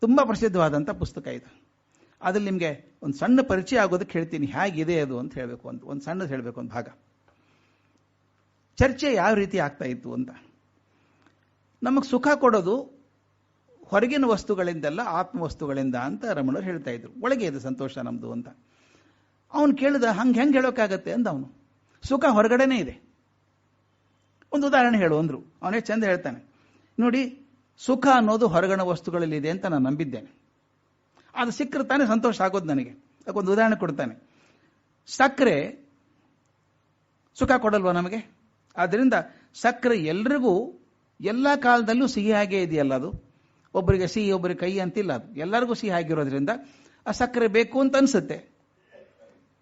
ತುಂಬ ಪ್ರಸಿದ್ಧವಾದಂಥ ಪುಸ್ತಕ ಇದು. ಅದ್ರಲ್ಲಿ ನಿಮಗೆ ಒಂದು ಸಣ್ಣ ಪರಿಚಯ ಆಗೋದಕ್ಕೆ ಹೇಳ್ತೀನಿ ಹೇಗಿದೆ ಅದು ಅಂತ ಹೇಳಬೇಕು ಅಂತ ಒಂದು ಸಣ್ಣದು ಹೇಳಬೇಕು ಒಂದು ಭಾಗ. ಚರ್ಚೆ ಯಾವ ರೀತಿ ಆಗ್ತಾ ಇತ್ತು ಅಂತ. ನಮಗೆ ಸುಖ ಕೊಡೋದು ಹೊರಗಿನ ವಸ್ತುಗಳಿಂದಲ್ಲ ಆತ್ಮ ವಸ್ತುಗಳಿಂದ ಅಂತ ರಮಣರು ಹೇಳ್ತಾ ಇದ್ರು. ಒಳಗೆ ಇದೆ ಸಂತೋಷ ನಮ್ಮದು ಅಂತ. ಅವನು ಕೇಳಿದ ಹಂಗೆ ಹೆಂಗೆ ಹೇಳೋಕ್ಕಾಗತ್ತೆ ಅಂತ ಅವನು. ಸುಖ ಹೊರಗಡೆನೇ ಇದೆ. ಒಂದು ಉದಾಹರಣೆ ಹೇಳು ಅಂದರು. ಅವನೇ ಚಂದ ಹೇಳ್ತಾನೆ. ನೋಡಿ ಸುಖ ಅನ್ನೋದು ಹೊರಗಣ ವಸ್ತುಗಳಲ್ಲಿ ಇದೆ ಅಂತ ನಾನು ನಂಬಿದ್ದೇನೆ. ಅದು ಸಿಕ್ಕರೆ ತಾನೇ ಸಂತೋಷ ಆಗೋದು ನನಗೆ. ಅದಕ್ಕೊಂದು ಉದಾಹರಣೆ ಕೊಡ್ತಾನೆ. ಸಕ್ಕರೆ ಸುಖ ಕೊಡಲ್ವಾ ನಮಗೆ? ಆದ್ದರಿಂದ ಸಕ್ಕರೆ ಎಲ್ರಿಗೂ ಎಲ್ಲ ಕಾಲದಲ್ಲೂ ಸಿಹಿಯಾಗೇ ಇದೆಯಲ್ಲ ಅದು? ಒಬ್ಬರಿಗೆ ಸಿಹಿ, ಒಬ್ಬರಿಗೆ ಕೈ ಅಂತಿಲ್ಲ ಅದು. ಎಲ್ಲರಿಗೂ ಸಿಹಿ ಆಗಿರೋದ್ರಿಂದ ಆ ಸಕ್ಕರೆ ಬೇಕು ಅಂತ ಅನಿಸುತ್ತೆ.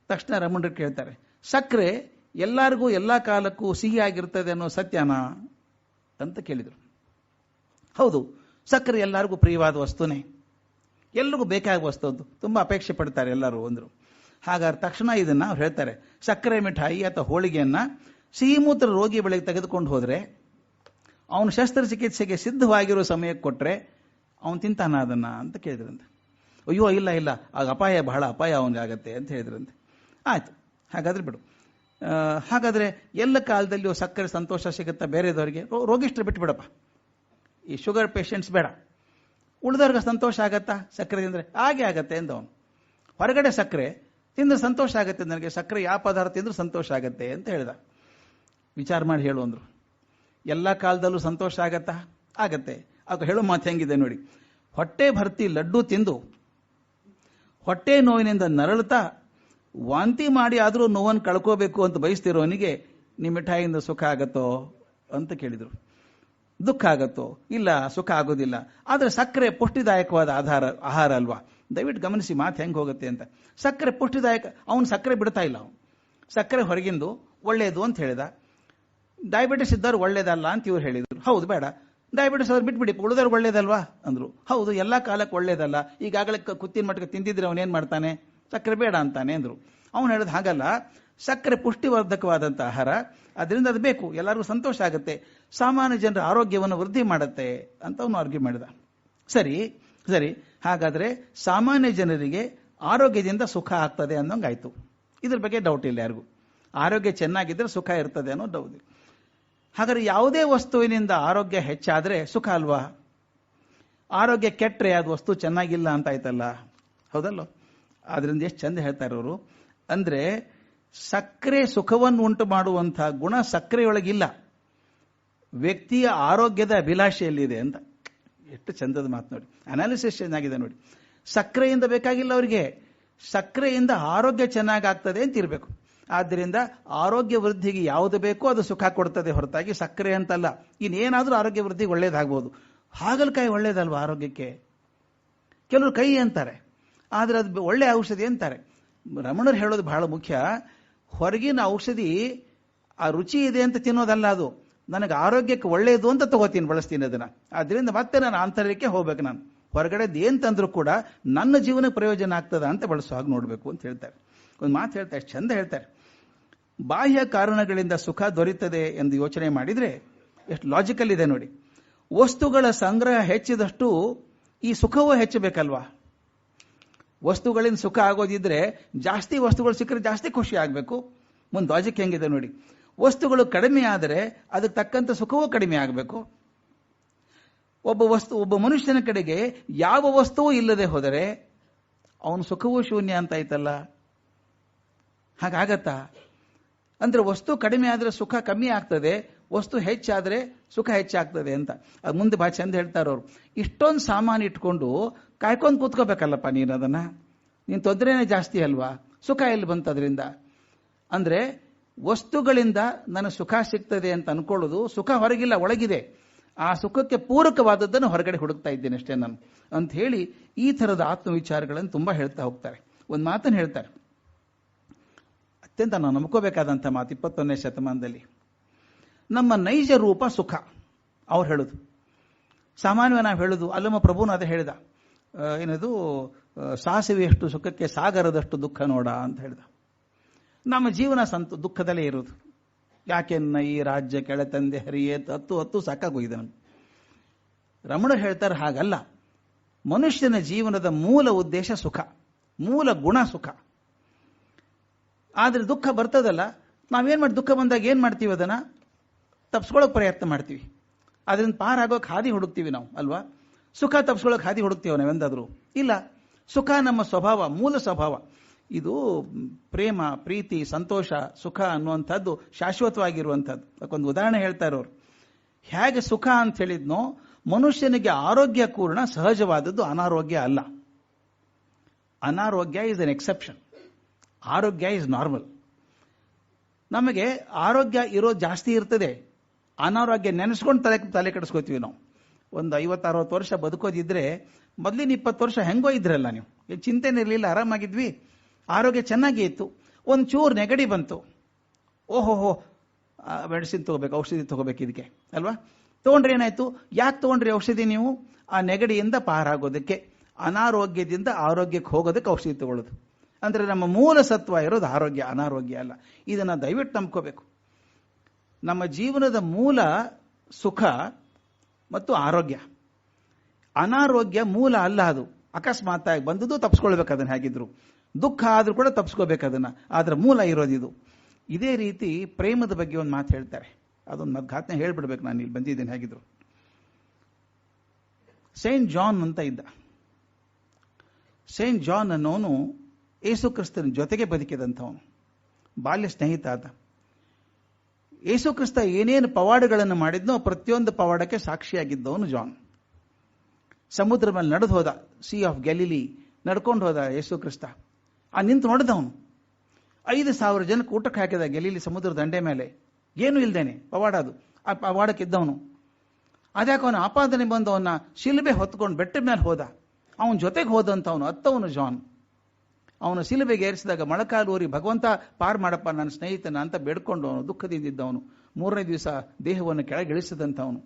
ತಕ್ಷಣ ರಮಣರು ಕೇಳ್ತಾರೆ, ಸಕ್ಕರೆ ಎಲ್ಲರಿಗೂ, ಎಲ್ಲ ಕಾಲಕ್ಕೂ ಸಿಹಿ ಆಗಿರ್ತದೆ ಅನ್ನೋ ಸತ್ಯನಾ? ಅಂತ ಕೇಳಿದರು. ಹೌದು, ಸಕ್ಕರೆ ಎಲ್ಲರಿಗೂ ಪ್ರಿಯವಾದ ವಸ್ತುನೇ. ಎಲ್ರಿಗೂ ಬೇಕಾಗುವ ವಸ್ತು ಅದು ತುಂಬ ಅಪೇಕ್ಷೆ ಪಡ್ತಾರೆ ಎಲ್ಲರೂ ಅಂದರು. ಹಾಗಾದ್ರೆ ತಕ್ಷಣ ಇದನ್ನು ಅವ್ರು ಹೇಳ್ತಾರೆ, ಸಕ್ಕರೆ, ಮಿಠಾಯಿ ಅಥವಾ ಹೋಳಿಗೆಯನ್ನ ಸಿಹಿಮೂತ್ರ ರೋಗಿ ಬೆಳಗ್ಗೆ ತೆಗೆದುಕೊಂಡು ಹೋದರೆ, ಅವನು ಶಸ್ತ್ರಚಿಕಿತ್ಸೆಗೆ ಸಿದ್ಧವಾಗಿರೋ ಸಮಯಕ್ಕೆ ಕೊಟ್ಟರೆ ಅವನು ತಿಂತಾನ ಅದನ್ನ ಅಂತ ಕೇಳಿದ್ರಂತೆ. ಅಯ್ಯೋ, ಇಲ್ಲ ಇಲ್ಲ, ಆಗ ಅಪಾಯ, ಬಹಳ ಅಪಾಯ ಅವನಿಗಾಗತ್ತೆ ಅಂತ ಹೇಳಿದ್ರಂತೆ. ಆಯ್ತು, ಹಾಗಾದ್ರೆ ಬಿಡು. ಹಾಗಾದರೆ ಎಲ್ಲ ಕಾಲದಲ್ಲಿಯೂ ಸಕ್ಕರೆ ಸಂತೋಷ ಸಿಗುತ್ತಾ ಬೇರೆದವರಿಗೆ? ರೋಗಿಷ್ಟ್ರು ಬಿಟ್ಟು ಬಿಡಪ್ಪ ಈ ಶುಗರ್ ಪೇಷಂಟ್ಸ್ ಬೇಡ. ಉಳಿದವ್ರಿಗೆ ಸಂತೋಷ ಆಗತ್ತಾ? ಸಕ್ಕರೆ ತಿಂದರೆ ಹಾಗೆ ಆಗತ್ತೆ ಎಂದು ಅವನು. ಹೊರಗಡೆ ಸಕ್ಕರೆ ತಿಂದ್ರೆ ಸಂತೋಷ ಆಗತ್ತೆ ನನಗೆ. ಸಕ್ಕರೆ ಯಾವ ಪದಾರ್ಥ ತಿಂದ್ರೆ ಸಂತೋಷ ಆಗತ್ತೆ ಅಂತ ಹೇಳಿದ. ವಿಚಾರ ಮಾಡಿ ಹೇಳು ಅಂದರು. ಎಲ್ಲ ಕಾಲದಲ್ಲೂ ಸಂತೋಷ ಆಗತ್ತಾ? ಆಗತ್ತೆ. ಅದು ಹೇಳೋ ಮಾತು ಹೆಂಗಿದೆ ನೋಡಿ. ಹೊಟ್ಟೆ ಭರ್ತಿ ಲಡ್ಡು ತಿಂದು ಹೊಟ್ಟೆ ನೋವಿನಿಂದ ನರಳುತ್ತಾ ವಾಂತಿ ಮಾಡಿ ಆದರೂ ನೋವನ್ನು ಕಳ್ಕೋಬೇಕು ಅಂತ ಬಯಸ್ತಿರೋನಿಗೆ ನಿಮ್ಮ ಮಿಠಾಯಿಯಿಂದ ಸುಖ ಆಗತ್ತೋ ಅಂತ ಕೇಳಿದರು. ದುಃಖ ಆಗತ್ತೋ? ಇಲ್ಲ, ಸುಖ ಆಗೋದಿಲ್ಲ. ಆದರೆ ಸಕ್ಕರೆ ಪುಷ್ಟಿದಾಯಕವಾದ ಆಧಾರ, ಆಹಾರ ಅಲ್ವಾ? ದಯವಿಟ್ಟು ಗಮನಿಸಿ, ಮಾತು ಹೆಂಗೆ ಹೋಗುತ್ತೆ ಅಂತ. ಸಕ್ಕರೆ ಪುಷ್ಟಿದಾಯಕ, ಅವನು ಸಕ್ಕರೆ ಬಿಡ್ತಾ ಇಲ್ಲ ಅವನು. ಸಕ್ಕರೆ ಹೊರಗಿಂದು ಒಳ್ಳೆಯದು ಅಂತ ಹೇಳಿದ. ಡಯಾಬಿಟಿಸ್ ಇದ್ದವ್ರು ಒಳ್ಳೇದಲ್ಲ ಅಂತ ಇವ್ರು ಹೇಳಿದರು. ಹೌದು, ಬೇಡ. ಡಯಾಬಿಟಿಸ್ ಅವ್ರು ಬಿಟ್ಬಿಡಿ, ಉಳಿದವ್ರು ಒಳ್ಳೇದಲ್ವಾ? ಅಂದರು. ಹೌದು, ಎಲ್ಲ ಕಾಲಕ್ಕೆ ಒಳ್ಳೇದಲ್ಲ. ಈಗಾಗಲೇ ಕುತ್ತಿನ ಮಟ್ಟಕ್ಕೆ ತಿಂದಿದ್ರೆ ಏನು ಮಾಡ್ತಾನೆ? ಸಕ್ಕರೆ ಬೇಡ ಅಂತಾನೆ ಅಂದರು. ಅವನು ಹೇಳಿದ ಹಾಗಲ್ಲ. ಸಕ್ಕರೆ ಪುಷ್ಟಿವರ್ಧಕವಾದಂಥ ಆಹಾರ. ಅದರಿಂದ ಅದು ಬೇಕು. ಎಲ್ಲರಿಗೂ ಸಂತೋಷ ಆಗುತ್ತೆ. ಸಾಮಾನ್ಯ ಜನರ ಆರೋಗ್ಯವನ್ನು ವೃದ್ಧಿ ಮಾಡುತ್ತೆ ಅಂತ ಅವನು ಆರ್ಗ್ಯೂ ಮಾಡಿದ. ಸರಿ ಸರಿ, ಹಾಗಾದ್ರೆ ಸಾಮಾನ್ಯ ಜನರಿಗೆ ಆರೋಗ್ಯದಿಂದ ಸುಖ ಆಗ್ತದೆ ಅನ್ನೋಂಗಾಯ್ತು. ಇದ್ರ ಬಗ್ಗೆ ಡೌಟ್ ಇಲ್ಲ ಯಾರಿಗೂ. ಆರೋಗ್ಯ ಚೆನ್ನಾಗಿದ್ದರೆ ಸುಖ ಇರ್ತದೆ ಅನ್ನೋ ಡೌಟ್. ಹಾಗಾದ್ರೆ ಯಾವುದೇ ವಸ್ತುವಿನಿಂದ ಆರೋಗ್ಯ ಹೆಚ್ಚಾದರೆ ಸುಖ ಅಲ್ವಾ? ಆರೋಗ್ಯ ಕೆಟ್ಟರೆ ಅದು ವಸ್ತು ಚೆನ್ನಾಗಿಲ್ಲ ಅಂತ ಆಯ್ತಲ್ಲ? ಹೌದಲ್ಲ ಅದರಿಂದ ಎಷ್ಟು ಚಂದ ಹೇಳ್ತಾರೆ ಅವರು ಅಂದರೆ ಸಕ್ಕರೆ ಸುಖವನ್ನು ಉಂಟು ಮಾಡುವಂಥ ಗುಣ ಸಕ್ಕರೆಯೊಳಗಿಲ್ಲ. ವ್ಯಕ್ತಿಯ ಆರೋಗ್ಯದ ಅಭಿಲಾಷೆಯಲ್ಲಿದೆ ಅಂತ ಎಷ್ಟು ಚಂದದ ಮಾತು ನೋಡಿ. ಅನಾಲಿಸಿಸ್ ಚೆನ್ನಾಗಿದೆ ನೋಡಿ. ಸಕ್ಕರೆಯಿಂದ ಬೇಕಾಗಿಲ್ಲ ಅವರಿಗೆ. ಸಕ್ಕರೆಯಿಂದ ಆರೋಗ್ಯ ಚೆನ್ನಾಗಾಗ್ತದೆ ಅಂತ ಇರಬೇಕು. ಆದ್ದರಿಂದ ಆರೋಗ್ಯ ವೃದ್ಧಿಗೆ ಯಾವುದು ಬೇಕೋ ಅದು ಸುಖ ಕೊಡ್ತದೆ ಹೊರತಾಗಿ ಸಕ್ಕರೆ ಅಂತಲ್ಲ. ಇನ್ನೇನಾದರೂ ಆರೋಗ್ಯ ವೃದ್ಧಿ ಒಳ್ಳೇದಾಗ್ಬೋದು. ಹಾಗಲಕಾಯಿ ಒಳ್ಳೇದಲ್ವ ಆರೋಗ್ಯಕ್ಕೆ? ಕೆಲವರು ಕೈ ಅಂತಾರೆ. ಆದರೆ ಅದು ಒಳ್ಳೆ ಔಷಧಿ ಅಂತಾರೆ. ರಮಣರು ಹೇಳೋದು ಬಹಳ ಮುಖ್ಯ. ಹೊರಗಿನ ಔಷಧಿ ಆ ರುಚಿ ಇದೆ ಅಂತ ತಿನ್ನೋದಲ್ಲ ಅದು. ನನಗೆ ಆರೋಗ್ಯಕ್ಕೆ ಒಳ್ಳೆಯದು ಅಂತ ತಗೋತೀನಿ, ಬಳಸ್ತೀನಿ ಅದನ್ನ. ಅದರಿಂದ ಮತ್ತೆ ನಾನು ಆಂತರ್ಯಕ್ಕೆ ಹೋಗ್ಬೇಕು ನಾನು. ಹೊರಗಡೆದು ಏನ್ ತಂದ್ರೂ ಕೂಡ ನನ್ನ ಜೀವನಕ್ಕೆ ಪ್ರಯೋಜನ ಆಗ್ತದ ಅಂತ ಬಳಸೋ ಹಾಗೆ ನೋಡಬೇಕು ಅಂತ ಹೇಳ್ತಾರೆ. ಒಂದು ಮಾತು ಹೇಳ್ತಾರೆ ಚಂದ ಹೇಳ್ತಾರೆ. ಬಾಹ್ಯ ಕಾರಣಗಳಿಂದ ಸುಖ ದೊರೀತದೆ ಎಂದು ಯೋಚನೆ ಮಾಡಿದ್ರೆ ಎಷ್ಟು ಲಾಜಿಕಲ್ ಇದೆ ನೋಡಿ. ವಸ್ತುಗಳ ಸಂಗ್ರಹ ಹೆಚ್ಚಿದಷ್ಟು ಈ ಸುಖವೂ ಹೆಚ್ಚಬೇಕಲ್ವಾ? ವಸ್ತುಗಳಿಂದ ಸುಖ ಆಗೋದಿದ್ರೆ ಜಾಸ್ತಿ ವಸ್ತುಗಳು ಸಿಕ್ಕರೆ ಜಾಸ್ತಿ ಖುಷಿ ಆಗಬೇಕು. ಮುಂದೆ ಲಾಜಿಕ್ ಹೆಂಗಿದೆ ನೋಡಿ. ವಸ್ತುಗಳು ಕಡಿಮೆ ಆದರೆ ಅದಕ್ಕೆ ತಕ್ಕಂಥ ಸುಖವೂ ಕಡಿಮೆ ಆಗಬೇಕು. ಒಬ್ಬ ವಸ್ತು, ಒಬ್ಬ ಮನುಷ್ಯನ ಕಡೆಗೆ ಯಾವ ವಸ್ತುವೂ ಇಲ್ಲದೆ ಹೋದರೆ ಅವನು ಸುಖವೂ ಶೂನ್ಯ ಅಂತ ಆಯ್ತಲ್ಲ? ಹಾಗಾಗತ್ತಾ? ಅಂದ್ರೆ ವಸ್ತು ಕಡಿಮೆ ಆದರೆ ಸುಖ ಕಮ್ಮಿ ಆಗ್ತದೆ, ವಸ್ತು ಹೆಚ್ಚಾದರೆ ಸುಖ ಹೆಚ್ಚಾಗ್ತದೆ ಅಂತ. ಅದು ಮುಂದೆ ಬಹಳ ಚಂದ ಹೇಳ್ತಾರೆ ಅವರು. ಇಷ್ಟೊಂದು ಸಾಮಾನು ಇಟ್ಕೊಂಡು ಕಾಯ್ಕೊಂಡು ಕೂತ್ಕೋಬೇಕಲ್ಲಪ್ಪ ನೀನು ಅದನ್ನ? ನೀನು ತೊಂದರೆನೇ ಜಾಸ್ತಿ ಅಲ್ವಾ? ಸುಖ ಎಲ್ಲಿ ಬಂತದ್ರಿಂದ? ಅಂದ್ರೆ ವಸ್ತುಗಳಿಂದ ನನಗೆ ಸುಖ ಸಿಗ್ತದೆ ಅಂತ ಅನ್ಕೊಳ್ಳೋದು ಸುಖ ಹೊರಗಿಲ್ಲ, ಒಳಗಿದೆ. ಆ ಸುಖಕ್ಕೆ ಪೂರಕವಾದದ್ದನ್ನು ಹೊರಗಡೆ ಹುಡುಕ್ತಾ ಇದ್ದೇನೆ ಅಷ್ಟೇ ನಾನು. ಅಂತ ಹೇಳಿ ಈ ತರದ ಆತ್ಮವಿಚಾರಗಳನ್ನು ತುಂಬಾ ಹೇಳ್ತಾ ಹೋಗ್ತಾರೆ. ಒಂದು ಮಾತನ್ನು ಹೇಳ್ತಾರೆ. ಅತ್ಯಂತ ನಾವು ನಂಬ್ಕೋಬೇಕಾದಂಥ ಮಾತು ಇಪ್ಪತ್ತೊಂದನೇ ಶತಮಾನದಲ್ಲಿ. ನಮ್ಮ ನೈಜ ರೂಪ ಸುಖ, ಅವ್ರು ಹೇಳುದು. ಸಾಮಾನ್ಯವಾಗಿ ನಾವು ಹೇಳುದು, ಅಲ್ಲಮ್ಮ ಪ್ರಭುನ ಅದೇ ಹೇಳಿದ. ಏನದು? ಸಾಸಿವೆಯಷ್ಟು ಸುಖಕ್ಕೆ ಸಾಗರದಷ್ಟು ದುಃಖ ನೋಡ ಅಂತ ಹೇಳಿದ. ನಮ್ಮ ಜೀವನ ಸಂತು ದುಃಖದಲ್ಲೇ ಇರುವುದು. ಯಾಕೆನ್ನ ಈ ರಾಜ್ಯ ಕೆಳ ತಂದೆ ಹರಿಯೇ ಹತ್ತು ಹತ್ತು ಸಾಕಾಗೋಗಿದೆ ನಮ್ಗೆ ರಮಣ ಹೇಳ್ತಾರೆ ಹಾಗಲ್ಲ. ಮನುಷ್ಯನ ಜೀವನದ ಮೂಲ ಉದ್ದೇಶ ಸುಖ. ಮೂಲ ಗುಣ ಸುಖ. ಆದರೆ ದುಃಖ ಬರ್ತದಲ್ಲ, ನಾವೇನು ಮಾಡಿ ದುಃಖ ಬಂದಾಗ ಏನು ಮಾಡ್ತೀವಿ ಅದನ್ನ? ತಪ್ಸ್ಕೊಳ್ಳೋಕೆ ಪ್ರಯತ್ನ ಮಾಡ್ತೀವಿ. ಅದರಿಂದ ಪಾರಾಗೋಕೆ ಹಾದಿ ಹುಡುಕ್ತೀವಿ ನಾವು, ಅಲ್ವಾ? ಸುಖ ತಪ್ಸ್ಕೊಳ್ಳೋಕೆ ಹಾದಿ ಹುಡುಕ್ತೀವಿ ನಾವೆಂದಾದರೂ ಇಲ್ಲ, ಸುಖ ನಮ್ಮ ಸ್ವಭಾವ, ಮೂಲ ಸ್ವಭಾವ. ಇದು ಪ್ರೇಮ, ಪ್ರೀತಿ, ಸಂತೋಷ, ಸುಖ ಅನ್ನುವಂಥದ್ದು ಶಾಶ್ವತವಾಗಿರುವಂಥದ್ದು. ಅದಕ್ಕೊಂದು ಉದಾಹರಣೆ ಹೇಳ್ತಾ ಇರೋರು. ಹೇಗೆ ಸುಖ ಅಂತ ಹೇಳಿದ್ನೋ, ಮನುಷ್ಯನಿಗೆ ಆರೋಗ್ಯ ಪೂರ್ಣ, ಸಹಜವಾದದ್ದು ಅನಾರೋಗ್ಯ ಅಲ್ಲ. ಅನಾರೋಗ್ಯ ಇಸ್ ಅನ್ ಎಕ್ಸೆಪ್ಷನ್ ಆರೋಗ್ಯ ಇಸ್ ನಾರ್ಮಲ್ ನಮಗೆ ಆರೋಗ್ಯ ಇರೋದು ಜಾಸ್ತಿ ಇರ್ತದೆ. ಅನಾರೋಗ್ಯ ನೆನೆಸ್ಕೊಂಡು ತಲೆ ತಲೆ ಕೆಡಿಸ್ಕೋತೀವಿ ನಾವು. ಒಂದು ಐವತ್ತು ಅರವತ್ತು ವರ್ಷ ಬದುಕೋದಿದ್ರೆ, ಮೊದಲಿನ ಇಪ್ಪತ್ತು ವರ್ಷ ಹೆಂಗೋ ಇದ್ರಲ್ಲ ನೀವು. ಚಿಂತೆನೇ ಇರಲಿಲ್ಲ, ಆರಾಮಾಗಿದ್ವಿ. ಆರೋಗ್ಯ ಚೆನ್ನಾಗಿ ಇತ್ತು. ಒಂದು ಚೂರು ನೆಗಡಿ ಬಂತು. ಓಹೋಹೋ ಮೆಡಿಸಿನ್ ತಗೋಬೇಕು, ಔಷಧಿ ತಗೋಬೇಕು ಇದಕ್ಕೆ ಅಲ್ವಾ? ತೊಗೊಂಡ್ರೆ ಏನಾಯ್ತು? ಯಾಕೆ ತೊಗೊಂಡ್ರಿ ಔಷಧಿ ನೀವು? ಆ ನೆಗಡಿಯಿಂದ ಪಾರಾಗೋದಕ್ಕೆ, ಅನಾರೋಗ್ಯದಿಂದ ಆರೋಗ್ಯಕ್ಕೆ ಹೋಗೋದಕ್ಕೆ ಔಷಧಿ ತಗೊಳ್ಳೋದು. ಅಂದರೆ ನಮ್ಮ ಮೂಲ ಸತ್ವ ಇರೋದು ಆರೋಗ್ಯ, ಅನಾರೋಗ್ಯ ಅಲ್ಲ. ಇದನ್ನು ದಯವಿಟ್ಟು ನಂಬ್ಕೋಬೇಕು. ನಮ್ಮ ಜೀವನದ ಮೂಲ ಸುಖ ಮತ್ತು ಆರೋಗ್ಯ. ಅನಾರೋಗ್ಯ ಮೂಲ ಅಲ್ಲ ಅದು. ಅಕಸ್ಮಾತ್ತಾಗಿ ಬಂದದ್ದು ತಪ್ಪಿಸ್ಕೊಳ್ಬೇಕು ಅದನ್ನು ಹೇಗಿದ್ರು. ದುಃಖ ಆದರೂ ಕೂಡ ತಪ್ಪಿಸ್ಕೋಬೇಕು ಅದನ್ನ. ಅದರ ಮೂಲ ಇರೋದಿದು ಇದೇ. ರೀತಿ ಪ್ರೇಮದ ಬಗ್ಗೆ ಒಂದು ಮಾತು ಹೇಳ್ತಾರೆ. ಅದೊಂದು ಘಾತನೆ ಹೇಳ್ಬಿಡ್ಬೇಕು ನಾನು ಇಲ್ಲಿ ಬಂದಿದ್ದೇನೆ ಹೇಗಿದ್ರು. ಸೇಂಟ್ ಜಾನ್ ಅಂತ ಇದ್ದ. ಸೇಂಟ್ ಜಾನ್ ಅನ್ನೋನು ಯೇಸು ಕ್ರಿಸ್ತನ ಜೊತೆಗೆ ಬದುಕಿದಂಥವನು. ಬಾಲ್ಯ ಸ್ನೇಹಿತ ಆದ. ಯೇಸು ಕ್ರಿಸ್ತ ಏನೇನು ಪವಾಡಗಳನ್ನು ಮಾಡಿದ್ನೋ ಪ್ರತಿಯೊಂದು ಪವಾಡಕ್ಕೆ ಸಾಕ್ಷಿಯಾಗಿದ್ದವನು ಜಾನ್. ಸಮುದ್ರ ಮೇಲೆ ನಡೆದು ಹೋದ. ಸಿ ಆಫ್ ಗ್ಯಾಲಿಲಿ ನಡ್ಕೊಂಡು ಹೋದ ಯೇಸು ಕ್ರಿಸ್ತ. ಆ ನಿಂತು ನೋಡಿದವನು. ಐದು ಸಾವಿರ ಜನಕ್ಕೆ ಊಟಕ್ಕೆ ಹಾಕಿದ ಗೆಲೀಲಿ ಸಮುದ್ರ ದಂಡೆ ಮೇಲೆ. ಏನು ಇಲ್ದೇನೆ ಪವಾಡ ಅದು ಆ ಪವಾಡಕ್ಕೆ ಇದ್ದವನು ಅದ್ಯಾಕೆ ಅವನು ಆಪಾದನೆ ಬಂದವನ್ನ ಶಿಲುಬೆ ಹೊತ್ಕೊಂಡು ಬೆಟ್ಟದ ಮೇಲೆ ಹೋದ. ಅವನ ಜೊತೆಗೆ ಹೋದಂಥವನು, ಅತ್ತವನು ಜಾನ್. ಅವನು ಶಿಲುಬೆಗೆ ಏರಿಸಿದಾಗ ಮೊಳಕಾಲೂರಿ ಭಗವಂತ, ಪಾರ್ ಮಾಡಪ್ಪ, ನನ್ನ ಸ್ನೇಹಿತನ ಅಂತ ಬೇಡ್ಕೊಂಡು ಅವನು ದುಃಖದಿಂದಿದ್ದವನು ಮೂರನೇ ದಿವಸ ದೇಹವನ್ನು ಕೆಳಗಿಳಿಸಿದಂಥವನು.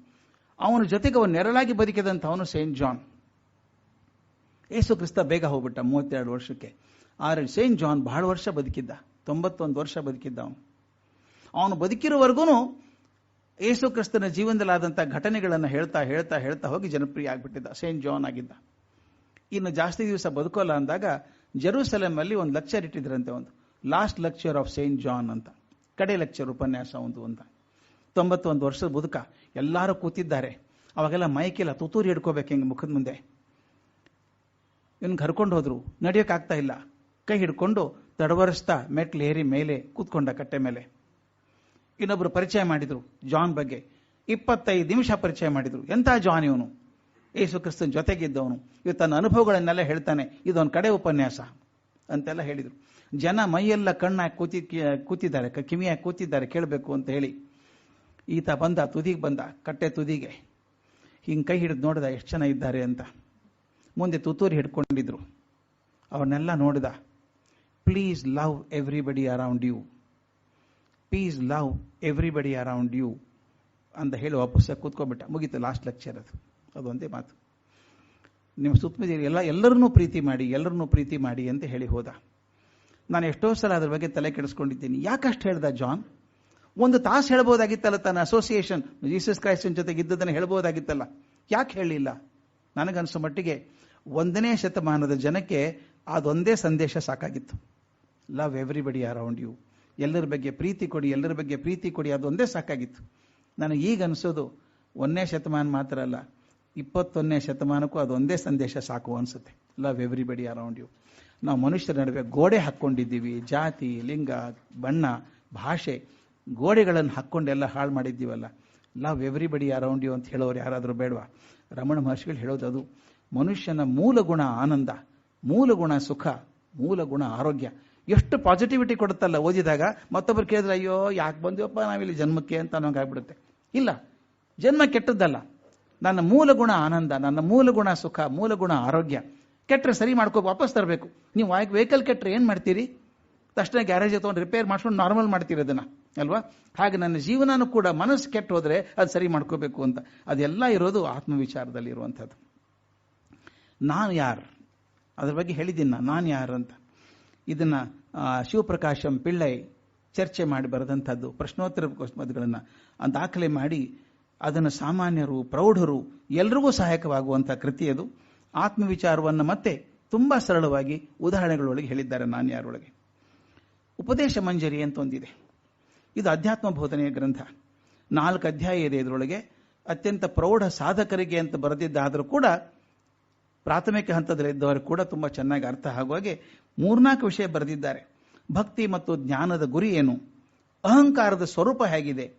ಅವನ ಜೊತೆಗೆ ಅವನು ನೆರಳಾಗಿ ಬದುಕಿದಂಥವನು ಸೇಂಟ್ ಜಾನ್. ಯೇಸು ಕ್ರಿಸ್ತ ಬೇಗ ಹೋಗ್ಬಿಟ್ಟ ಮೂವತ್ತೆರಡು ವರ್ಷಕ್ಕೆ. ಆದರೆ ಸೇಂಟ್ ಜಾನ್ ಬಹಳ ವರ್ಷ ಬದುಕಿದ್ದ, ತೊಂಬತ್ತೊಂದು ವರ್ಷ ಬದುಕಿದ್ದ ಅವನು. ಅವನು ಬದುಕಿರೋವರೆಗೂ ಯೇಸು ಕ್ರಿಸ್ತನ ಜೀವನದಲ್ಲಾದಂಥ ಘಟನೆಗಳನ್ನು ಹೇಳ್ತಾ ಹೇಳ್ತಾ ಹೇಳ್ತಾ ಹೋಗಿ ಜನಪ್ರಿಯ ಆಗಿಬಿಟ್ಟಿದ್ದ, ಸೇಂಟ್ ಜಾನ್ ಆಗಿದ್ದ. ಇನ್ನು ಜಾಸ್ತಿ ದಿವಸ ಬದುಕೋಲ್ಲ ಅಂದಾಗ ಜೆರೂಸಲೇಮಲ್ಲಿ ಒಂದು ಲೆಕ್ಚರ್ ಇಟ್ಟಿದ್ರಂತೆ ಒಂದು last lecture of saint John ಅಂತ, ಕಡೆ ಲೆಕ್ಚರ್ ಉಪನ್ಯಾಸ ಒಂದು ಅಂತ. ತೊಂಬತ್ತೊಂದು ವರ್ಷದ ಬದುಕ, ಎಲ್ಲರೂ ಕೂತಿದ್ದಾರೆ. ಅವಾಗೆಲ್ಲ ಮೈಕೆಲ್ಲ ತುತೂರಿ ಹಿಡ್ಕೋಬೇಕು ಹಿಂಗೆ ಮುಖದ ಮುಂದೆ. ಇವ್ನಿಗೆ ಕರ್ಕೊಂಡು ಹೋದ್ರು ನಡೆಯೋಕ್ಕಾಗ್ತಾ ಇಲ್ಲ. ಕೈ ಹಿಡ್ಕೊಂಡು ತಡವರಿಸ್ತಾ ಮೆಟ್ಲು ಏರಿ ಮೇಲೆ ಕೂತ್ಕೊಂಡ ಕಟ್ಟೆ ಮೇಲೆ. ಇನ್ನೊಬ್ರು ಪರಿಚಯ ಮಾಡಿದ್ರು ಜಾನ್ ಬಗ್ಗೆ. ಇಪ್ಪತ್ತೈದು ನಿಮಿಷ ಪರಿಚಯ ಮಾಡಿದ್ರು. ಎಂತ ಜಾನ್ ಇವನು? ಯೇಸು ಕ್ರಿಸ್ತನ ಜೊತೆಗಿದ್ದವನು. ಇವು ತನ್ನ ಅನುಭವಗಳನ್ನೆಲ್ಲ ಹೇಳ್ತಾನೆ, ಇದೊಂದು ಕಡೆ ಉಪನ್ಯಾಸ ಅಂತೆಲ್ಲ ಹೇಳಿದ್ರು. ಜನ ಮೈಯೆಲ್ಲ ಕಣ್ಣಾಗಿ ಕೂತಿ, ಕೂತಿದ್ದಾರೆ ಕಿವಿಯಾಗಿ ಕೂತಿದ್ದಾರೆ, ಕೇಳಬೇಕು ಅಂತ ಹೇಳಿ. ಈತ ಬಂದ, ತುದಿಗೆ ಬಂದ, ಕಟ್ಟೆ ತುದಿಗೆ. ಹಿಂಗೆ ಕೈ ಹಿಡಿದು ನೋಡಿದ, ಎಷ್ಟು ಜನ ಇದ್ದಾರೆ ಅಂತ. ಮುಂದೆ ತುತ್ತೂರಿ ಹಿಡ್ಕೊಂಡಿದ್ರು. ಅವನ್ನೆಲ್ಲ ನೋಡಿದ please love everybody around you. Please love everybody around you ಅಂತ ಹೇಳಿ ವಾಪಸ್ ಕೂತ್ಕೊಂಡ್ಬಿಟ್ಟ. ಮುಗೀತು ಲಾಸ್ಟ್ ಲೆಕ್ಚರ್ ಅದು. ಅದೊಂದೇ ಮಾತು. ನಿಮ್ಮ ಸುತ್ತಮುತ್ತ ಎಲ್ಲ ಎಲ್ಲರನ್ನೂ ಪ್ರೀತಿ ಮಾಡಿ, ಎಲ್ಲರನ್ನೂ ಪ್ರೀತಿ ಮಾಡಿ ಅಂತ ಹೇಳಿ ಹೋದ. ನಾನು ಎಷ್ಟೋ ಸಲ ಅದ್ರ ಬಗ್ಗೆ ತಲೆ ಕೆಡಿಸ್ಕೊಂಡಿದ್ದೀನಿ. ಯಾಕಷ್ಟು ಹೇಳ್ದ ಜಾನ್ ಒಂದು ತಾಸು ಹೇಳ್ಬೋದಾಗಿತ್ತಲ್ಲ ತನ್ನ ಅಸೋಸಿಯೇಷನ್ ಜೀಸಸ್ ಕ್ರೈಸ್ಟನ್ ಜೊತೆಗೆ ಇದ್ದದನ್ನು ಹೇಳ್ಬೋದಾಗಿತ್ತಲ್ಲ. ಯಾಕೆ ಹೇಳಿಲ್ಲ? ನನಗನ್ಸೋ ಮಟ್ಟಿಗೆ ಒಂದನೇ ಶತಮಾನದ ಜನಕ್ಕೆ ಅದೊಂದೇ ಸಂದೇಶ ಸಾಕಾಗಿತ್ತು. ಲವ್ ಎವ್ರಿಬಡಿ ಅರೌಂಡ್ ಯು ಎಲ್ಲರ ಬಗ್ಗೆ ಪ್ರೀತಿ ಕೊಡಿ, ಎಲ್ಲರ ಬಗ್ಗೆ ಪ್ರೀತಿ ಕೊಡಿ, ಅದೊಂದೇ ಸಾಕಾಗಿತ್ತು. ನನಗೆ ಈಗ ಅನಿಸೋದು, ಒಂದನೇ ಶತಮಾನ ಮಾತ್ರ ಅಲ್ಲ, ಇಪ್ಪತ್ತೊಂದನೇ ಶತಮಾನಕ್ಕೂ ಅದೊಂದೇ ಸಂದೇಶ ಸಾಕು ಅನಿಸುತ್ತೆ. ಲವ್ ಎವ್ರಿಬಡಿ ಅರೌಂಡ್ ಯು ನಾವು ಮನುಷ್ಯರ ನಡುವೆ ಗೋಡೆ ಹಾಕ್ಕೊಂಡಿದ್ದೀವಿ, ಜಾತಿ, ಲಿಂಗ, ಬಣ್ಣ, ಭಾಷೆ, ಗೋಡೆಗಳನ್ನು ಹಾಕ್ಕೊಂಡೆಲ್ಲ ಹಾಳು ಮಾಡಿದ್ದೀವಲ್ಲ. ಲವ್ ಎವ್ರಿಬಡಿ ಅರೌಂಡ್ ಯು ಅಂತ ಹೇಳೋರು ಯಾರಾದರೂ ಬೇಡವಾ? ರಮಣ ಮಹರ್ಷಿಗಳು ಹೇಳೋದು ಅದು, ಮನುಷ್ಯನ ಮೂಲ ಗುಣ ಆನಂದ. ಮೂಲ ಗುಣ ಸುಖ ಮೂಲ ಗುಣ ಆರೋಗ್ಯ. ಎಷ್ಟು ಪಾಸಿಟಿವಿಟಿ ಕೊಡುತ್ತಲ್ಲ ಓದಿದಾಗ ಮತ್ತೊಬ್ಬರು ಕೇಳಿದ್ರೆ, ಅಯ್ಯೋ, ಯಾಕೆ ಬಂದಿವಪ್ಪ ನಾವಿಲ್ಲಿ ಜನ್ಮಕ್ಕೆ ಅಂತ ಅನ್ನೋಂಗಾಗ್ಬಿಡುತ್ತೆ ಇಲ್ಲ. ಜನ್ಮ ಕೆಟ್ಟದ್ದಲ್ಲ. ನನ್ನ ಮೂಲ ಗುಣ ಆನಂದ, ನನ್ನ ಮೂಲ ಗುಣ ಸುಖ ಮೂಲ ಗುಣ ಆರೋಗ್ಯ. ಕೆಟ್ಟರೆ ಸರಿ ಮಾಡ್ಕೋ ವಾಪಸ್ ತರಬೇಕು. ನೀವು ವೆಹಿಕಲ್ ಕೆಟ್ಟರೆ ಏನು ಮಾಡ್ತೀರಿ? ತಕ್ಷಣ ಗ್ಯಾರೇಜ್ ತೊಗೊಂಡು ರಿಪೇರ್ ಮಾಡ್ಕೊಂಡು ನಾರ್ಮಲ್ ಮಾಡ್ತೀರಿ ಅದನ್ನ, ಅಲ್ವಾ? ಹಾಗೆ ನನ್ನ ಜೀವನನೂ ಕೂಡ ಮನಸ್ಸು ಕೆಟ್ಟು ಹೋದರೆ ಅದು ಸರಿ ಮಾಡ್ಕೋಬೇಕು ಅಂತ. ಅದೆಲ್ಲ ಇರೋದು ಆತ್ಮವಿಚಾರದಲ್ಲಿ ಇರುವಂಥದ್ದು ನಾನು ಯಾರು? ಅದ್ರ ಬಗ್ಗೆ ಹೇಳಿದ್ದೀನಿ ನಾನು. ಯಾರು ಅಂತ. ಇದನ್ನ ಶಿವಪ್ರಕಾಶಂ ಪಿಳ್ಳೈ ಚರ್ಚೆ ಮಾಡಿ ಬರೆದಂಥದ್ದು, ಪ್ರಶ್ನೋತ್ತರ ಮದುಗಳನ್ನು ದಾಖಲೆ ಮಾಡಿ ಅದನ್ನು ಸಾಮಾನ್ಯರು, ಪ್ರೌಢರು ಎಲ್ರಿಗೂ ಸಹಾಯಕವಾಗುವಂಥ ಕೃತಿ ಅದು. ಆತ್ಮವಿಚಾರವನ್ನು ಮತ್ತೆ ತುಂಬ ಸರಳವಾಗಿ ಉದಾಹರಣೆಗಳೊಳಗೆ ಹೇಳಿದ್ದಾರೆ ನಾನು ಯಾರೊಳಗೆ ಉಪದೇಶ ಮಂಜರಿ ಅಂತ ಒಂದಿದೆ. ಇದು ಅಧ್ಯಾತ್ಮ ಬೋಧನೆಯ ಗ್ರಂಥ. ನಾಲ್ಕು ಅಧ್ಯಾಯ ಇದೆ ಇದರೊಳಗೆ. ಅತ್ಯಂತ ಪ್ರೌಢ ಸಾಧಕರಿಗೆ ಅಂತ ಬರೆದಿದ್ದಾದರೂ ಕೂಡ ಪ್ರಾಥಮಿಕ ಹಂತದಲ್ಲಿದ್ದವರು ಕೂಡ ತುಂಬ ಚೆನ್ನಾಗಿ ಅರ್ಥ ಆಗುವಾಗೆ ಮೂರ್ನಾಲ್ಕು ವಿಷಯ ಬರೆದಿದ್ದಾರೆ. ಭಕ್ತಿ ಮತ್ತು ಜ್ಞಾನದ ಗುರಿ ಏನು? ಅಹಂಕಾರದ ಸ್ವರೂಪ ಹೇಗಿದೆ?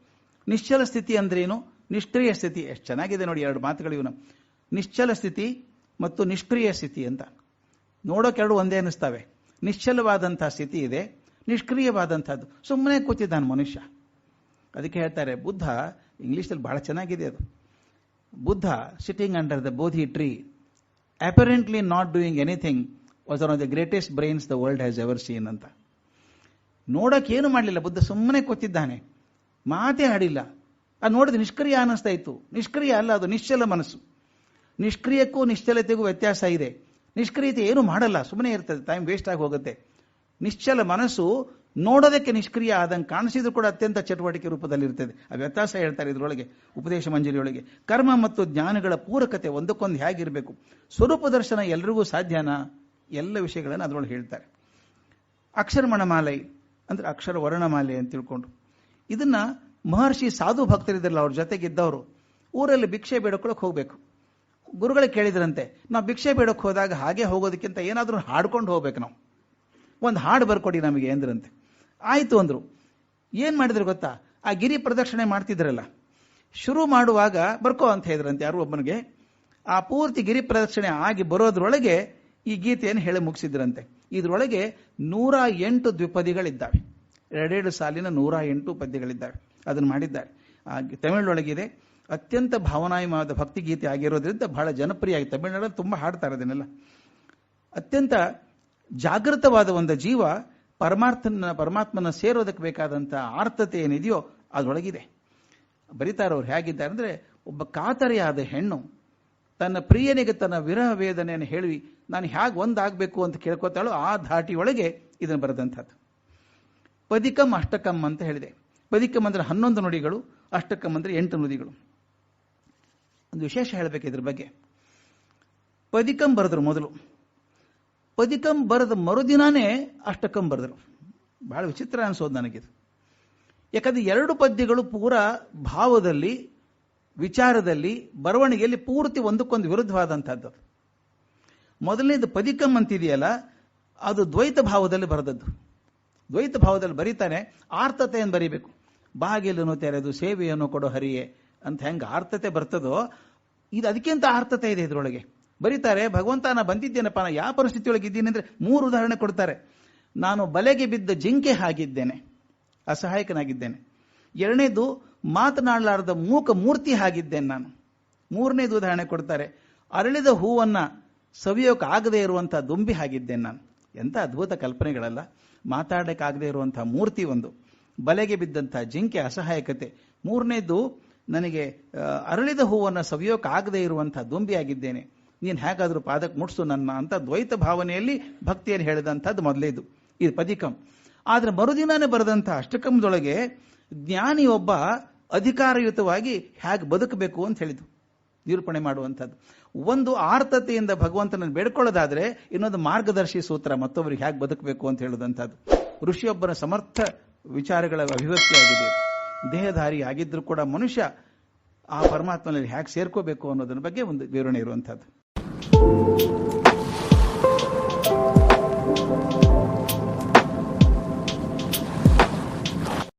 ನಿಶ್ಚಲ ಸ್ಥಿತಿ ಅಂದ್ರೇನು? ನಿಷ್ಕ್ರಿಯ ಸ್ಥಿತಿ. ಎಷ್ಟು ಚೆನ್ನಾಗಿದೆ ನೋಡಿ ಎರಡು ಮಾತುಗಳು ಇವನು. ನಿಶ್ಚಲ ಸ್ಥಿತಿ ಮತ್ತು ನಿಷ್ಕ್ರಿಯ ಸ್ಥಿತಿ ಅಂತ. ನೋಡೋಕೆರಡು ಒಂದೇ ಅನಿಸ್ತವೆ ನಿಶ್ಚಲವಾದಂತಹ ಸ್ಥಿತಿ ಇದೆ ನಿಷ್ಕ್ರಿಯವಾದಂಥದ್ದು ಸುಮ್ಮನೆ ಕೂತಿದ್ದಾನೆ ಮನುಷ್ಯ. ಅದಕ್ಕೆ ಹೇಳ್ತಾರೆ, ಬುದ್ಧ ಇಂಗ್ಲಿಷಲ್ಲಿ ಬಹಳ ಚೆನ್ನಾಗಿದೆ ಅದು. Buddha sitting under the Bodhi tree apparently not doing anything was one of the greatest brains the world has ever seen ಅಂತ. ನೋಡಕ್ಕೆ ಏನು ಮಾಡಲಿಲ್ಲ, ಬುದ್ಧ ಸುಮ್ಮನೆ ಕೂತಿದ್ದಾನೆ. ಮಾತೇ ಆಡಿಲ್ಲ. ಅದು ನೋಡಿದ್ರೆ ನಿಷ್ಕ್ರಿಯ ಅನ್ನಿಸ್ತಾ ಇತ್ತು. ನಿಷ್ಕ್ರಿಯ ಅಲ್ಲ ಅದು, ನಿಶ್ಚಲ ಮನಸ್ಸು. ನಿಷ್ಕ್ರಿಯಕ್ಕೂ ನಿಶ್ಚಲತೆಗೂ ವ್ಯತ್ಯಾಸ ಇದೆ. ನಿಷ್ಕ್ರಿಯತೆ ಏನು ಮಾಡಲ್ಲ ಸುಮ್ಮನೆ ಇರ್ತದೆ ಟೈಮ್ ವೇಸ್ಟ್ ಆಗಿ ಹೋಗುತ್ತೆ. ನಿಶ್ಚಲ ಮನಸ್ಸು ನೋಡೋದಕ್ಕೆ ನಿಷ್ಕ್ರಿಯ ಆದಂಗೆ ಕಾಣಿಸಿದ್ರು ಕೂಡ ಅತ್ಯಂತ ಚಟುವಟಿಕೆ ರೂಪದಲ್ಲಿ ಇರ್ತದೆ ಆ ವ್ಯತ್ಯಾಸ ಹೇಳ್ತಾರೆ ಇದರೊಳಗೆ, ಉಪದೇಶ ಮಂಜರಿಯೊಳಗೆ. ಕರ್ಮ ಮತ್ತು ಜ್ಞಾನಗಳ ಪೂರಕತೆ ಒಂದಕ್ಕೊಂದು ಹೇಗಿರಬೇಕು? ಸ್ವರೂಪ ದರ್ಶನ ಎಲ್ರಿಗೂ ಸಾಧ್ಯನಾ? ಎಲ್ಲ ವಿಷಯಗಳನ್ನು ಅದರೊಳಗೆ ಹೇಳ್ತಾರೆ. ಅಕ್ಷರಮಣಮಾಲೆ, ಅಂದ್ರೆ ಅಕ್ಷರ ವರ್ಣಮಾಲೆ ಅಂತ ತಿಳ್ಕೊಂಡು. ಇದನ್ನ ಮಹರ್ಷಿ ಸಾಧು ಭಕ್ತರಿದ್ರಲ್ಲ, ಅವ್ರ ಜೊತೆಗಿದ್ದವರು. ಊರಲ್ಲಿ ಭಿಕ್ಷೆ ಬೇಡ್ಕೊಳಕ್ ಹೋಗ್ಬೇಕು. ಗುರುಗಳಿಗೆ ಕೇಳಿದ್ರಂತೆ, ನಾವು ಭಿಕ್ಷೆ ಬೇಡಕ್ಕೆ ಹೋದಾಗ ಹಾಗೆ ಹೋಗೋದಕ್ಕಿಂತ ಏನಾದರೂ ಹಾಡ್ಕೊಂಡು ಹೋಗ್ಬೇಕು ನಾವು. ಒಂದು ಹಾಡು ಬರ್ಕೊಡಿ ನಮಗೆ ಅಂದ್ರಂತೆ. ಆಯ್ತು ಅಂದರು. ಏನು ಮಾಡಿದ್ರು ಗೊತ್ತಾ? ಆ ಗಿರಿ ಪ್ರದಕ್ಷಿಣೆ ಮಾಡ್ತಿದ್ರಲ್ಲ. ಶುರು ಮಾಡುವಾಗ ಬರ್ಕೋ ಅಂತ ಹೇಳಿದ್ರಂತೆ ಯಾರು ಒಬ್ಬನಿಗೆ. ಆ ಪೂರ್ತಿ ಗಿರಿ ಪ್ರದಕ್ಷಿಣೆ ಆಗಿ ಬರೋದ್ರೊಳಗೆ ಈ ಗೀತೆಯನ್ನು ಹೇಳಿ ಮುಗಿಸಿದ್ರಂತೆ. ಇದರೊಳಗೆ ನೂರ ಎಂಟು ದ್ವಿಪದಿಗಳಿದ್ದಾವೆ. ಎರಡೆರಡು ಸಾಲಿನ ನೂರ ಎಂಟು ಪದ್ಯಗಳಿದ್ದಾವೆ. ಅದನ್ನು ಮಾಡಿದ್ದಾರೆ. ಆ ತಮಿಳೊಳಗಿದೆ. ಅತ್ಯಂತ ಭಾವನಾಯಮವಾದ ಭಕ್ತಿಗೀತೆ ಆಗಿರೋದ್ರಿಂದ ಬಹಳ ಜನಪ್ರಿಯ ಆಗಿ ತಮಿಳುನಾಡಲ್ಲಿ ತುಂಬ ಹಾಡ್ತಾರೆ ಅದನ್ನೆಲ್ಲ. ಅತ್ಯಂತ ಜಾಗೃತವಾದ ಒಂದು ಜೀವ ಪರಮಾರ್ಥನ ಪರಮಾತ್ಮನ ಸೇರೋದಕ್ಕೆ ಬೇಕಾದಂಥ ಆರ್ಥತೆ ಏನಿದೆಯೋ ಅದರೊಳಗಿದೆ. ಬರೀತಾರೆ ಅವ್ರು ಹೇಗಿದ್ದಾರೆ ಅಂದರೆ ಒಬ್ಬ ಕಾತರಿಯಾದ ಹೆಣ್ಣು ತನ್ನ ಪ್ರಿಯನಿಗೆ ತನ್ನ ವಿರಹ ವೇದನೆಯನ್ನು ಹೇಳಿ ನಾನು ಹೇಗೆ ಒಂದಾಗಬೇಕು ಅಂತ ಕೇಳ್ಕೊತಾಳೋ ಆ ಧಾಟಿಯೊಳಗೆ ಇದನ್ನು ಬರೆದಂಥದ್ದು. ಪದಿಕಂ ಅಷ್ಟಕಂ ಅಂತ ಹೇಳಿದೆ. ಪದಿಕಂ ಅಂದರೆ ಹನ್ನೊಂದು ನುಡಿಗಳು, ಅಷ್ಟಕಂ ಅಂದರೆ ಎಂಟು ನುಡಿಗಳು. ಒಂದು ವಿಶೇಷ ಹೇಳಬೇಕು ಇದ್ರ ಬಗ್ಗೆ. ಪದಿಕಂ ಬರೆದ್ರು ಮೊದಲು. ಪದಿಕಂ ಬರೆದ ಮರುದಿನಾನೇ ಅಷ್ಟಕಂ ಬರೆದರು. ಬಹಳ ವಿಚಿತ್ರ ಅನಿಸೋದು ನನಗಿದು. ಯಾಕಂದ್ರೆ ಎರಡು ಪದ್ಯಗಳು ಪೂರ ಭಾವದಲ್ಲಿ, ವಿಚಾರದಲ್ಲಿ, ಬರವಣಿಗೆಯಲ್ಲಿ ಪೂರ್ತಿ ಒಂದಕ್ಕೊಂದು ವಿರುದ್ಧವಾದಂಥದ್ದು ಮೊದಲನೇದು ಪದಿಕಂ ಅಂತಿದೆಯಲ್ಲ, ಅದು ದ್ವೈತ ಭಾವದಲ್ಲಿ ಬರೆದದ್ದು. ದ್ವೈತ ಭಾವದಲ್ಲಿ ಬರೀತಾನೆ ಆರ್ತತೆಯನ್ನು ಬರೀಬೇಕು. ಬಾಗಿಲನ್ನು ತೆರೆದು, ಸೇವೆಯನ್ನು ಕೊಡೋ ಹರಿಯೇ ಅಂತ ಹೆಂಗೆ ಆರ್ತತೆ ಬರ್ತದೋ, ಇದು ಅದಕ್ಕಿಂತ ಆರ್ಥತೆ ಇದೆ ಇದರೊಳಗೆ. ಬರೀತಾರೆ, ಭಗವಂತ, ನಾ ಬಂದಿದ್ದೇನಪ್ಪ, ನಾ ಯಾವ ಪರಿಸ್ಥಿತಿಯೊಳಗೆ ಇದ್ದೀನಿ? ಅಂದ್ರೆ ಮೂರು ಉದಾಹರಣೆ ಕೊಡ್ತಾರೆ. ನಾನು ಬಲೆಗೆ ಬಿದ್ದ ಜಿಂಕೆ ಹಾಗಿದ್ದೇನೆ, ಅಸಹಾಯಕನಾಗಿದ್ದೇನೆ. ಎರಡನೇದು, ಮಾತನಾಡಲಾರದ ಮೂಕ ಮೂರ್ತಿ ಹಾಗಿದ್ದೇನೆ ನಾನು. ಮೂರನೇದು ಉದಾಹರಣೆ ಕೊಡ್ತಾರೆ, ಅರಳಿದ ಹೂವನ್ನು ಸವಿಯೋಕೆ ಆಗದೆ ಇರುವಂತಹ ದುಂಬಿ ಆಗಿದ್ದೇನೆ ನಾನು. ಎಂಥ ಅದ್ಭುತ ಕಲ್ಪನೆಗಳಲ್ಲ. ಮಾತಾಡಕ್ಕಾಗದೇ ಇರುವಂಥ ಮೂರ್ತಿ ಒಂದು. ಬಲೆಗೆ ಬಿದ್ದಂಥ ಜಿಂಕೆ ಅಸಹಾಯಕತೆ. ಮೂರನೇದು, ನನಗೆ ಅರಳಿದ ಹೂವನ್ನು ಸವಿಯೋಕೆ ಇರುವಂಥ ದುಂಬಿಯಾಗಿದ್ದೇನೆ ನೀನು ಹೇಗಾದ್ರೂ ಪಾದಕ್ಕೆ ಮುಟ್ಸು ನನ್ನ ಅಂತ ದ್ವೈತ ಭಾವನೆಯಲ್ಲಿ ಭಕ್ತಿಯನ್ನು ಹೇಳಿದಂಥದ್ದು ಮೊದಲೇದು ಇದು. ಪದಿಕಂ. ಆದರೆ ಮರುದಿನಾನೇ ಬರೆದಂಥ ಅಷ್ಟಕಂದೊಳಗೆ ಜ್ಞಾನಿ ಒಬ್ಬ ಅಧಿಕಾರಯುತವಾಗಿ ಹೇಗೆ ಬದುಕಬೇಕು ಅಂತ ಹೇಳಿದ್ದು. ನಿರೂಪಣೆ ಮಾಡುವಂಥದ್ದು. ಒಂದು ಆರ್ತತೆಯಿಂದ ಭಗವಂತನನ್ನು ಬೇಡ್ಕೊಳ್ಳೋದಾದ್ರೆ ಇನ್ನೊಂದು ಮಾರ್ಗದರ್ಶಿ ಸೂತ್ರ ಮತ್ತೊಬ್ಬರಿಗೆ ಹೇಗೆ ಬದುಕಬೇಕು ಅಂತ ಹೇಳುದಂಥದ್ದು. ಋಷಿಯೊಬ್ಬನ ಸಮರ್ಥ ವಿಚಾರಗಳ ಅಭಿವ್ಯಕ್ತಿಯಾಗಿದೆ ದೇಹಧಾರಿ ಆಗಿದ್ರೂ ಕೂಡ ಮನುಷ್ಯ ಆ ಪರಮಾತ್ಮನಲ್ಲಿ ಹೇಗೆ ಸೇರ್ಕೋಬೇಕು ಅನ್ನೋದರ ಬಗ್ಗೆ ಒಂದು ವಿವರಣೆ ಇರುವಂಥದ್ದು. うん。